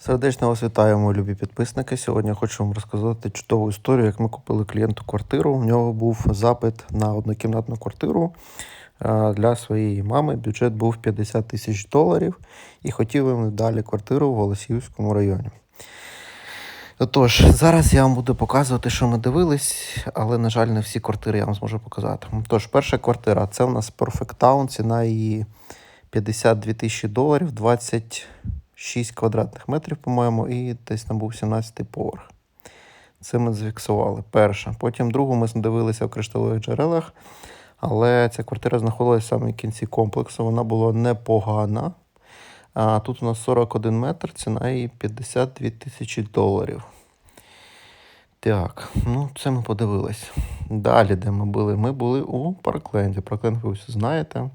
Сердечно вас вітаю, мої любі підписники. Сьогодні хочу вам розказати чудову історію, як ми купили клієнту квартиру. У нього був запит на однокімнатну квартиру е, для своєї мами. Бюджет був 50 тисяч доларів і хотіли ми далі квартиру в Голосіївському районі. Тож, зараз я вам буду показувати, що ми дивились, але, на жаль, не всі квартири я вам зможу показати. Тож, перша квартира це у нас Perfect Town, ціна її 52 тисячі доларів, 26 квадратних метрів, по-моєму, і десь там був 17 поверх. Це ми зафіксували. Перша. Потім другу ми дивилися в кришталевих джерелах, але ця квартира знаходилася саме в кінці комплексу. Вона була непогана. А тут у нас 41 метр, ціна її 52 тисячі доларів. Так, ну це ми подивились. Далі, де ми були? Ми були у Паркленді. Паркленд ви всі знаєте.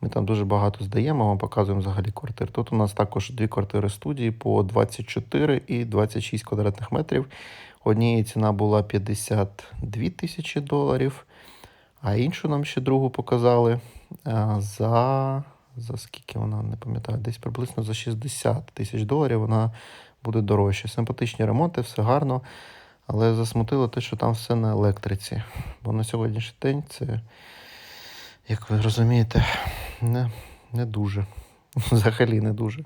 Ми там дуже багато здаємо, вам показуємо взагалі квартир. Тут у нас також дві квартири студії по 24 і 26 квадратних метрів. Однієї ціна була 52 тисячі доларів, а іншу нам ще другу показали за. За скільки вона не пам'ятаю, десь приблизно за 60 тисяч доларів вона буде дорожча. Симпатичні ремонти, все гарно. Але засмутило те, що там все на електриці. Бо на сьогоднішній день це, як ви розумієте, не, не дуже. Взагалі не дуже.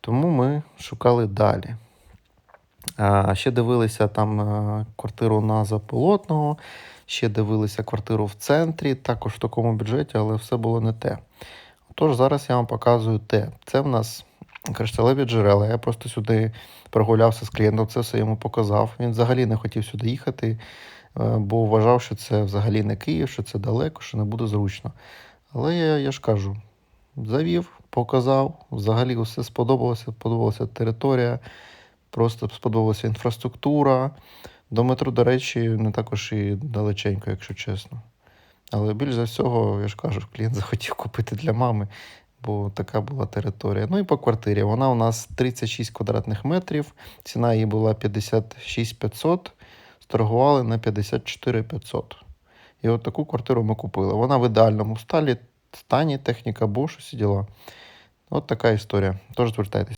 Тому ми шукали далі. А, ще дивилися там квартиру на Заполотного, ще дивилися квартиру в центрі, також в такому бюджеті, але все було не те. Тож зараз я вам показую те. Це в нас кришталеві джерела. Я просто сюди прогулявся з клієнтом, це все йому показав. Він взагалі не хотів сюди їхати, е, бо вважав, що це взагалі не Київ, що це далеко, що не буде зручно. Але я, я ж кажу, завів, показав, взагалі все сподобалося, сподобалася територія, просто сподобалася інфраструктура. До метро, до речі, не також і далеченько, якщо чесно. Але більш за всього, я ж кажу, клієнт захотів купити для мами, бо така була територія. Ну і по квартирі. Вона у нас 36 квадратних метрів, ціна її була 56 500, сторгували на 54 500. І от таку квартиру ми купили. Вона в ідеальному сталі, стані техніка бошу сиділа. діла. От така історія. Тож звертайтеся.